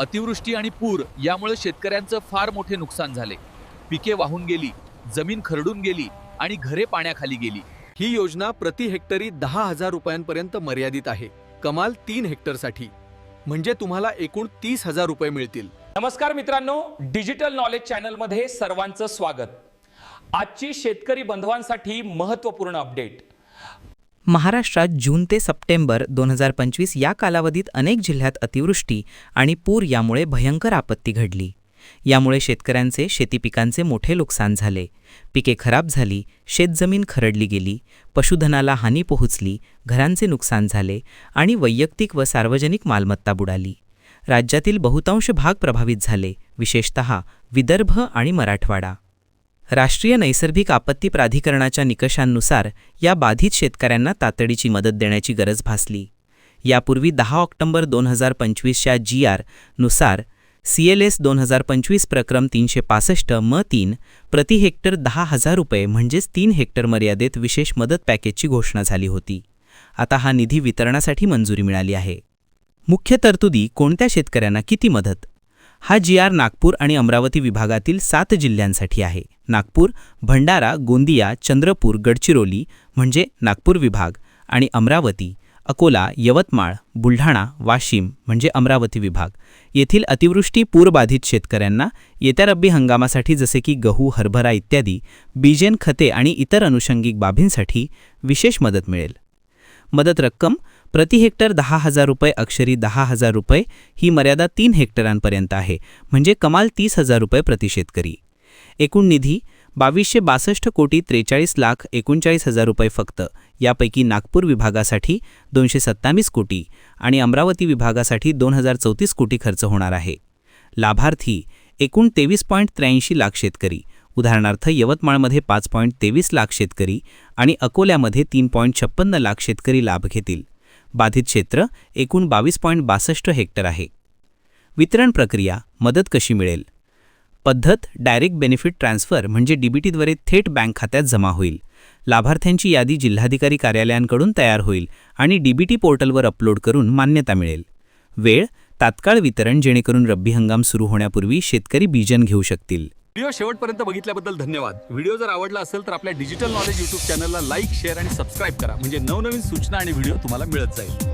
अतिवृष्टी आणि पूर यामुळे शेतकऱ्यांचं फार मोठे नुकसान झाले. पिके वाहून गेली जमीन खरडून गेली आणि घरे पाण्याखाली गेली. ही योजना प्रति हेक्टरी दहा हजार रुपयांपर्यंत मर्यादित आहे. कमाल तीन हेक्टरसाठी. म्हणजे तुम्हाला एकूण तीस हजार रुपये मिळतील. नमस्कार मित्रांनो डिजिटल नॉलेज चॅनलमध्ये सर्वांचं स्वागत. आजची शेतकरी बंधवांसाठी महत्त्वपूर्ण अपडेट. महाराष्ट्रात जून ते सप्टेंबर दोन हजार पंचवीस या कालावधीत अनेक जिल्ह्यात अतिवृष्टी आणि पूर यामुळे भयंकर आपत्ती घडली. यामुळे शेतकऱ्यांचे शेतीपिकांचे मोठे नुकसान झाले. पिके खराब झाली शेतजमीन खरडली गेली पशुधनाला हानी पोहोचली घरांचे नुकसान झाले आणि वैयक्तिक व सार्वजनिक मालमत्ता बुडाली. राज्यातील बहुतांश भाग प्रभावित झाले विशेषतः विदर्भ आणि मराठवाडा. राष्ट्रीय नैसर्गिक आपत्ती प्राधिकरणाच्या निकषांनुसार या बाधित शेतकऱ्यांना तातडीची मदत देण्याची गरज भासली. यापूर्वी दहा ऑक्टोबर दोन हजार पंचवीसच्या जी आरनुसार सी एल एस दोन हजार पंचवीस प्रक्रम तीनशे पासष्ट म तीन प्रति हेक्टर दहा हजार रुपये म्हणजेच तीन हेक्टर मर्यादेत विशेष मदत पॅकेजची घोषणा झाली होती. आता हा निधी वितरणासाठी मंजुरी मिळाली आहे. मुख्य तरतुदी कोणत्या शेतकऱ्यांना किती मदत? हा जी आर नागपूर आणि अमरावती विभागातील सात जिल्ह्यांसाठी आहे. नागपूर भंडारा गोंदिया चंद्रपूर गडचिरोली म्हणजे नागपूर विभाग आणि अमरावती अकोला यवतमाळ बुलढाणा वाशिम म्हणजे अमरावती विभाग. येथील अतिवृष्टी पूरबाधित शेतकऱ्यांना येत्या रब्बी हंगामासाठी जसे की गहू हरभरा इत्यादी बीजेन खते आणि इतर अनुषंगिक बाबींसाठी विशेष मदत मिळेल. मदत रक्कम प्रति हेक्टर दहा हजार रुपये अक्षरी दहा हजार रुपये ही मर्यादा तीन हेक्टरांपर्यंत आहे म्हणजे कमाल तीस हजार रुपये प्रति शेतकरी. एकूण निधी बावीसशे बासष्ट कोटी त्रेचाळीस लाख एकोणचाळीस हजार रुपये फक्त. यापैकी नागपूर विभागासाठी दोनशे सत्तावीस कोटी आणि अमरावती विभागासाठी दोन हजार चौतीस कोटी खर्च होणार आहे. लाभार्थी एकूण तेवीस पॉईंट त्र्याऐंशी लाख शेतकरी उदाहरणार्थ यवतमाळमध्ये पाच पॉईंट तेवीस लाख शेतकरी आणि अकोल्यामध्ये तीन पॉईंट छप्पन्न लाख शेतकरी लाभ घेतील. बाधित क्षेत्र एकूण बावीस पॉईंट बासष्ट हेक्टर आहे. वितरण प्रक्रिया मदत कशी मिळेल? पद्धत डायरेक्ट बेनिफिट ट्रान्स्फर म्हणजे डीबीटीद्वारे थेट बँक खात्यात जमा होईल. लाभार्थ्यांची यादी जिल्हाधिकारी कार्यालयांकडून तयार होईल आणि डीबीटी पोर्टलवर अपलोड करून मान्यता मिळेल. वेळ तात्काळ वितरण जेणेकरून रब्बी हंगाम सुरू होण्यापूर्वी शेतकरी बीजन घेऊ शकतील. व्हिडिओ शेवटपर्यंत बघितल्याबद्दल धन्यवाद. व्हिडिओ जर आवडला असेल तर आपल्या डिजिटल नॉलेज युट्यूब चॅनलला लाईक शेअर आणि सबस्क्राईब करा. म्हणजे नवनवीन सूचना आणि व्हिडिओ तुम्हाला मिळत जाईल.